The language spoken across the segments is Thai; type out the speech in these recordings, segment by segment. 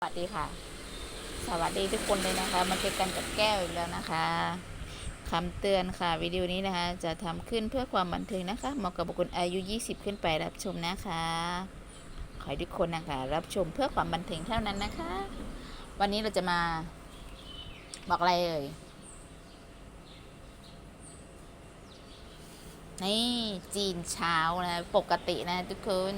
สวัสดีค่ะ สวัสดีทุกคนเลยนะคะ มาเจอกันกับแก้วอีกแล้วนะคะคำเตือนค่ะวิดีโอนี้นะคะ จะทำขึ้นเพื่อความบันเทิงนะคะเหมาะกับบุคคลอายุ 20 ขึ้นไปรับชมนะคะ ขอให้ทุกคนนะคะ รับชมเพื่อความบันเทิงเท่านั้นนะคะ วันนี้เราจะมาบอกอะไรเอ่ยนี่จีนเช้านะปกตินะทุกคน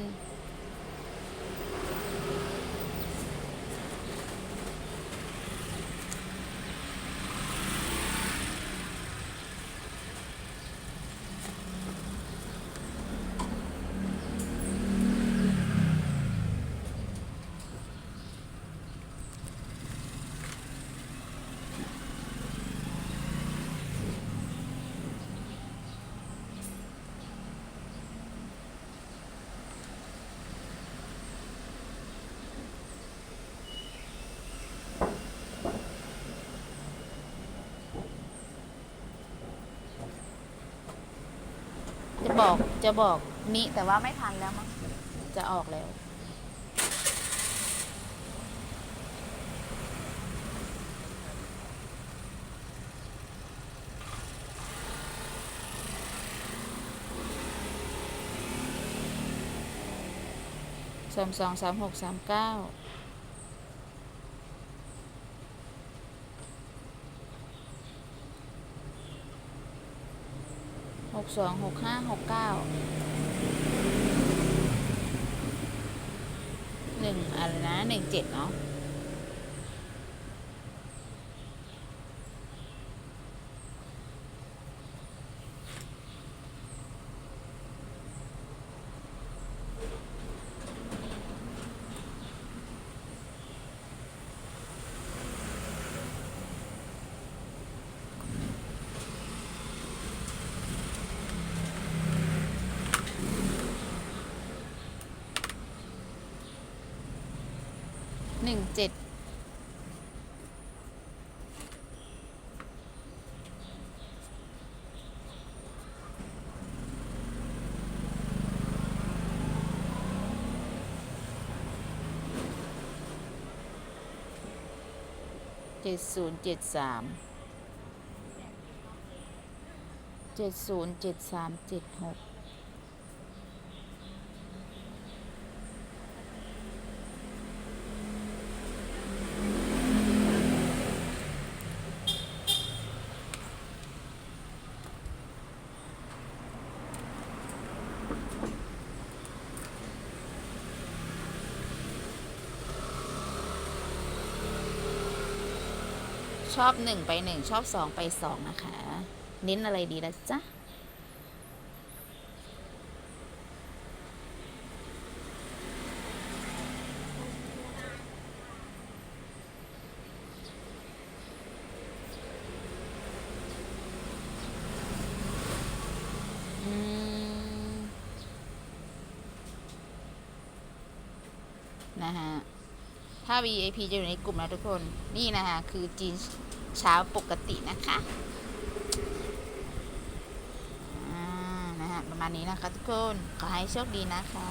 บอกจะบอกนี้แต่ว่าไม่ทันแล้วมั้งจะออกแล้ว สามสองสามหกสามเก้า กสองหกห้าหกเก้าหนึ่งอะไรนะหนึ่งเจ็ดเนาะ นึ่งเจ็ดเจ็ดศูนย์เจ็ดสามเจ็ดศูนย์เจ็ดสามเจ็ดหก ชอบหนึ่งไปหนึ่งชอบสองไปสองนะคะ เน้นอะไรดีละจ๊ะอืมนะฮะ ถ้า VIP จะอยู่ในกลุ่มนะทุกคน นี่นะคะคือจีนเช้าปกตินะคะอ่านะฮะประมาณนี้นะคะทุกคน ขอให้โชคดีนะคะ